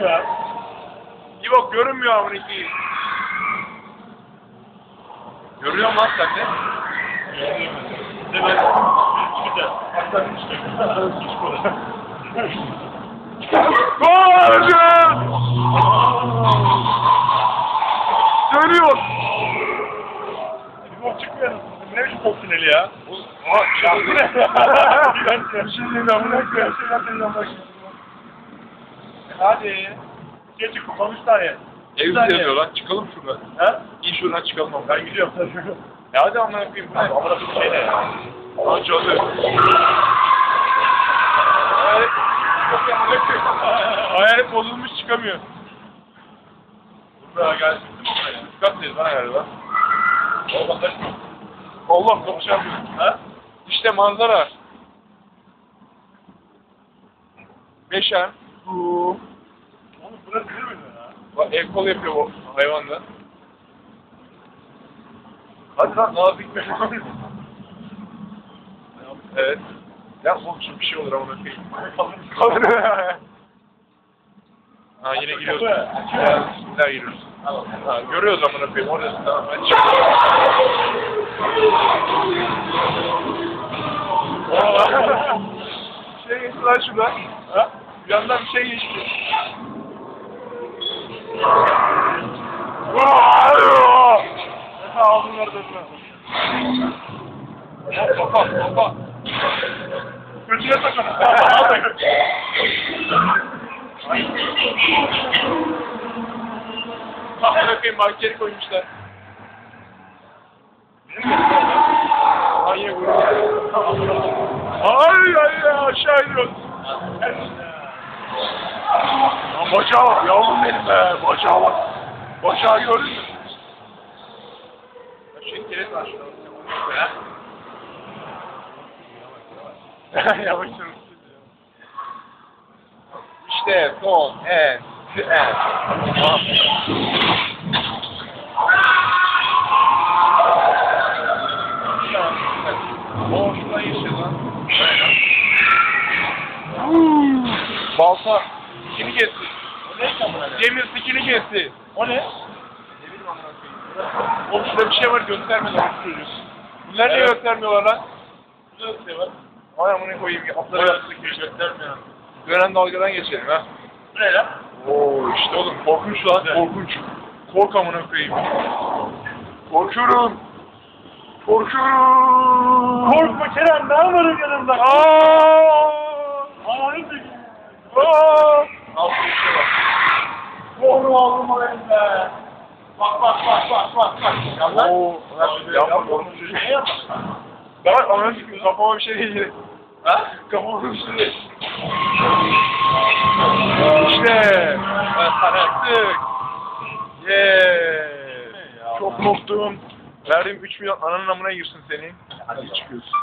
Görünmüyor ya. İbok görünmüyor amına ki. Görüyor musun lan sen de? De ben bir de hatta işte. Gol! Dönüyor. Bir bok çıkmıyor. Ne biçim bok tüneli ya? Aa, Bu ne? Ben şimdi ben bunu koyayım. Şeyler teyzem bak. Hadi. Geç çık. Konuş tane. Evde saniye. yazıyor lan. Çıkalım şuradan. Ha? İyi şuradan çıkalım ama. Ben gidiyorum. Ya hadi amına koyayım? Ama da bir şey ne ya? Lan çözü. Hayalet. Amına koyayım. Bozulmuş çıkamıyor. Burada gelsin. Dikkat lan galiba. Allah kaçma. Allah kapı yapıyor. Ha? İşte manzara. Beşen. Oğlum mi ya? Bak el kol yapıyor bu hayvan da. Hadi lan nazik be. Evet. Ya oğlum şu bir şey olur ama koyayım. Kalır. Ha yine giriyoruz. Kapı. Ya, Bismillah giriyoruz. Ha, görüyoruz amına koyayım orası tamam hadi bir şey geçti lan şuradan. Ha? Bir yandan bir şey geçti. Ağzını. Hop hop hop hop. Götüne sakın. Amına koyayım markeri koymuşlar. Ay ay ay aşağı iniyoruz. Bacağa bak yavrum benim be. Bacağa bak. Bacağı gördün mü? İskelet var. Yavaş yavaş. İşte son en en. Şuradan geçiyor lan. Balta. Sikini kesti. Demir sikini kesti. O ne? Oğlum şurada bir şey var göstermiyorlar çocuğu. Bunlar niye Evet. göstermiyorlar lan? Burada bir şey var. Ay amına koyayım. Atlara Burası yaptık. göstermiyor. Dönen dalgadan geçelim ha. Bu ne lan? Oo işte oğlum korkunç lan Evet. korkunç. Kork amına koyayım. Korkuyorum. Korkuyorum. Korkma Kerem ne varım yanımda? Aa! O elimde. Bak bak bak bak bak bak. Ya lan. Oo, yapma. Ne yapma? Ben ananı sikeyim kafama bir şey değil. Ha? Kafama bir şey değil. İşte. Yaptık. Yeah. Çok mutluyum. Verdiğim 3 milyon ananın amına girsin senin. Hadi çıkıyorsun.